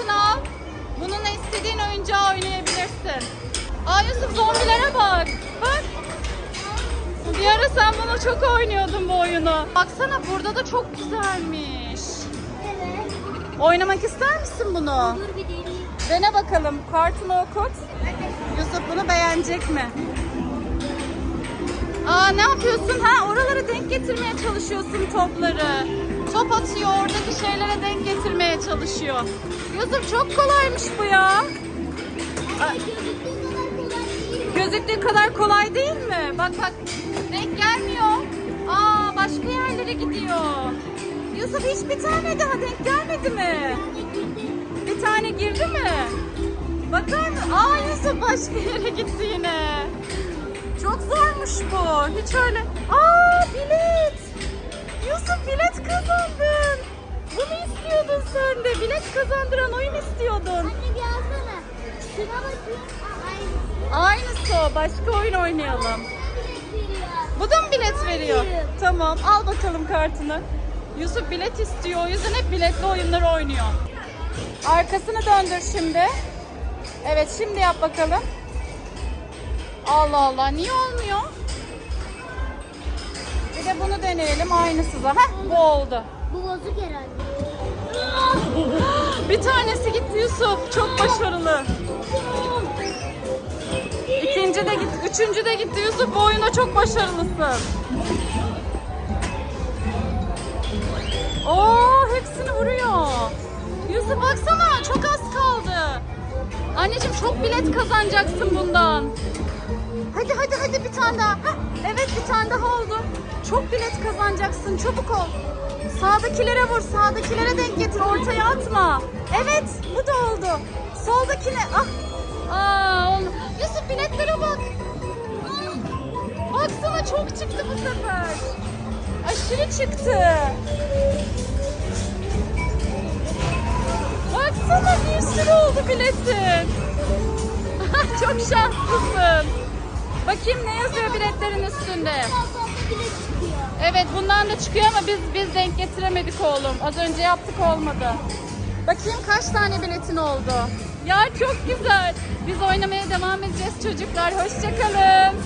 kartını al. Bununla istediğin oyuncağı oynayabilirsin. Aa Yusuf zombilere bak. Bak. Bir ara sen bana çok oynuyordun bu oyunu. Baksana burada da çok güzelmiş. Evet. Oynamak ister misin bunu? Dur bir deneyeyim. Dene bakalım. Kartını okut. Yusuf bunu beğenecek mi? Aa ne yapıyorsun? Ha oralara denk getirmeye çalışıyorsun topları. Top atıyor oradaki şeylere denk getirmeye çalışıyor. Yusuf çok kolaymış bu ya. Gözüktüğü kadar kolay değil mi? Bak bak denk gelmiyor. Aa başka yerlere gidiyor. Yusuf hiç bir tane daha denk gelmedi mi? Bir tane girdi mi? Bakar mı? Aa Yusuf başka yere gitti yine. Çok zormuş bu. Hiç öyle. Aa Bilet kazandıran oyun istiyordun. Anne bir alsana. Şuna bakayım. Aa, aynısı. Aynısı o. Başka oyun oynayalım. Bu da mı bilet veriyor? Tamam al bakalım kartını. Yusuf bilet istiyor. O yüzden hep biletli oyunları oynuyor. Arkasını döndür şimdi. Evet şimdi yap bakalım. Allah Allah niye olmuyor? Bir de bunu deneyelim aynısı da. Heh bu oldu. Bu bozuk herhalde. Bir tanesi gitti Yusuf. Çok başarılı. İkinci de gitti. Üçüncü de gitti Yusuf. Bu oyunda çok başarılısın. Oo hepsini vuruyor. Yusuf baksana çok az kaldı. Anneciğim çok bilet kazanacaksın bundan. Hadi hadi hadi bir tane daha. Heh, evet bir tane daha oldu. Çok bilet kazanacaksın çabuk ol. Sağdakilere vur sağdakilere denk getir ortaya atma. Evet bu da oldu. Soldakine ah. Aa, olma- Yusuf biletlere bak. Baksana çok çıktı bu sefer. Aşırı çıktı. Baksana bir sürü oldu biletin. çok şanslısın. Bakayım ne yazıyor biletlerin üstünde. Evet bundan da çıkıyor ama biz biz denk getiremedik oğlum. Az önce yaptık olmadı. Bakayım kaç tane biletin oldu. Ya çok güzel. Biz oynamaya devam edeceğiz çocuklar. Hoşçakalın.